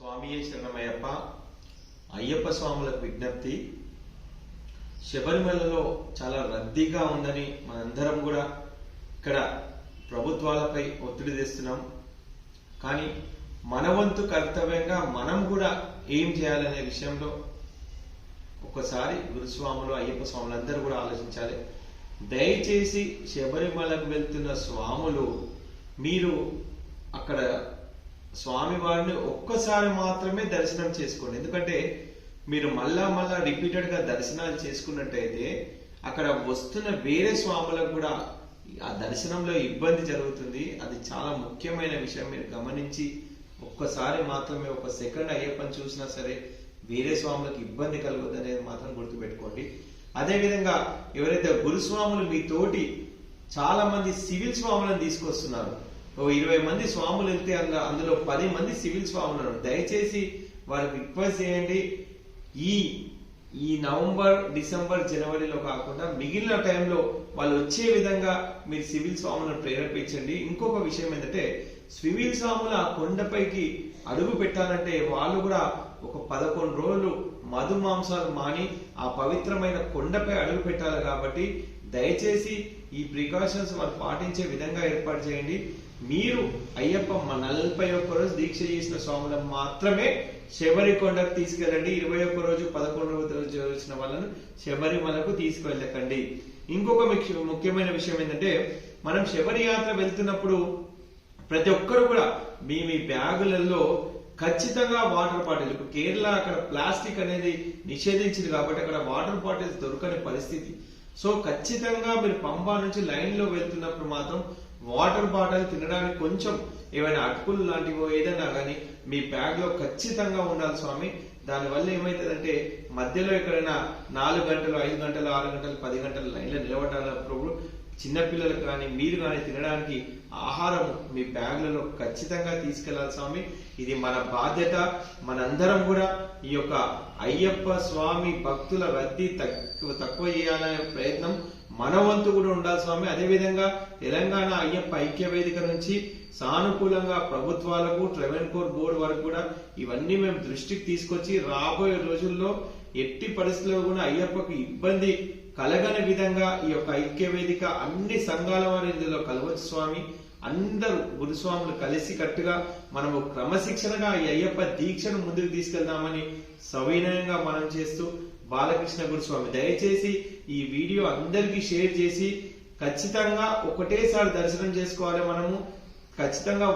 స్వామియే శరణమయ్యప్ప అయ్యప్ప స్వాములకు విజ్ఞప్తి. శబరిమలలో చాలా రద్దీగా ఉందని మనందరం కూడా ఇక్కడ ప్రభుత్వాలపై ఒత్తిడి తెస్తున్నాం. కానీ మన వంతు కర్తవ్యంగా మనం కూడా ఏం చేయాలనే విషయంలో ఒక్కసారి గురుస్వాములు అయ్యప్ప స్వాములు అందరూ కూడా ఆలోచించాలి. దయచేసి శబరిమలకు వెళ్తున్న స్వాములు మీరు అక్కడ స్వామి వారిని ఒక్కసారి మాత్రమే దర్శనం చేసుకోండి. ఎందుకంటే మీరు మళ్ళా మళ్ళా రిపీటెడ్గా దర్శనాలు చేసుకున్నట్టయితే అక్కడ వస్తున్న వేరే స్వాములకు కూడా ఆ దర్శనంలో ఇబ్బంది జరుగుతుంది. అది చాలా ముఖ్యమైన విషయం. మీరు గమనించి ఒక్కసారి మాత్రమే ఒక సెకండ్ అయ్యప్పని చూసినా సరే వేరే స్వాములకు ఇబ్బంది కలగదు అనేది మాత్రం గుర్తుపెట్టుకోండి. అదేవిధంగా ఎవరైతే గురుస్వాములు మీ తోటి చాలా మంది సివిల్ స్వాములను తీసుకొస్తున్నారు ఇరవై మంది స్వాములు వెళ్తే అందులో అందులో పది మంది సివిల్ స్వాములు ఉన్నారు. దయచేసి వాళ్ళకి రిక్వెస్ట్ చేయండి. ఈ ఈ నవంబర్ డిసెంబర్ జనవరిలో కాకుండా మిగిలిన టైంలో వాళ్ళు వచ్చే విధంగా మీరు సివిల్ స్వాములను ప్రేరేపించండి. ఇంకొక విషయం ఏంటంటే సివిల్ స్వాములు ఆ కొండపైకి అడుగు పెట్టాలంటే వాళ్ళు కూడా ఒక పదకొండు రోజులు మధు మాంసాలు మాని ఆ పవిత్రమైన కొండపై అడుగు పెట్టాలి కాబట్టి దయచేసి ఈ ప్రికాషన్స్ వాళ్ళు పాటించే విధంగా ఏర్పాటు చేయండి. మీరు అయ్యప్ప నలభై ఒక్క రోజు దీక్ష చేసిన స్వాములను మాత్రమే శబరికొండకు తీసుకెళ్ళండి. ఇరవై ఒక్క రోజు పదకొండు రోజు వచ్చిన వాళ్ళను శబరిమలకు తీసుకువెళ్ళకండి ఇంకొక ముఖ్యమైన విషయం ఏంటంటే మనం శబరి యాత్ర వెళ్తున్నప్పుడు ప్రతి ఒక్కరు కూడా మీ మీ బ్యాగులలో ఖచ్చితంగా వాటర్ బాటిల్. ఇప్పుడు కేరళ అక్కడ ప్లాస్టిక్ అనేది నిషేధించింది కాబట్టి అక్కడ వాటర్ బాటిల్స్ దొరకని పరిస్థితి. సో ఖచ్చితంగా మీరు పంబా నుంచి లైన్లో వెళ్తున్నప్పుడు మాత్రం వాటర్ బాటిల్ తినడానికి కొంచెం ఏమైనా అటుకులు లాంటివో ఏదైనా కానీ మీ బ్యాగ్లో ఖచ్చితంగా ఉండాలి స్వామి. దానివల్ల ఏమైతుందంటే మధ్యలో ఎక్కడైనా నాలుగు గంటలు ఐదు గంటలు ఆరు గంటలు పది గంటలు లైన్లో నిలబడాలన్నప్పుడు చిన్నపిల్లలకు కానీ మీరు కానీ తినడానికి ఆహారం మీ బ్యాగులలో ఖచ్చితంగా తీసుకెళ్ళాలి స్వామి. ఇది మన బాధ్యత. మనందరం కూడా ఈ యొక్క అయ్యప్ప స్వామి భక్తుల రద్దీ తక్కువ తక్కువ చేయాలనే ప్రయత్నం మన వంతు కూడా ఉండాలి స్వామి. అదేవిధంగా తెలంగాణ అయ్యప్ప ఐక్య వేదిక నుంచి సానుకూలంగా ప్రభుత్వాలకు ట్రెవెన్కోర్ బోర్డు వరకు కూడా ఇవన్నీ మేము దృష్టికి తీసుకొచ్చి రాబోయే రోజుల్లో ఎట్టి పరిస్థితుల్లో కూడా అయ్యప్పకు ఇబ్బంది కలగని విధంగా ఈ యొక్క ఐక్య వేదిక అన్ని సంఘాల వారు ఇందులో కలవచ్చు స్వామి. అందరూ గురుస్వాములు కలిసి కట్టుగా మనము క్రమశిక్షణగా ఈ అయ్యప్ప దీక్షను ముందుకు తీసుకెళ్దామని సవినయంగా మనం చేస్తూ బాలకృష్ణ గురుస్వామి దయచేసి ఈ వీడియో అందరికీ షేర్ చేసి ఖచ్చితంగా ఒకటేసారి దర్శనం చేసుకోవాలి మనము. ఖచ్చితంగా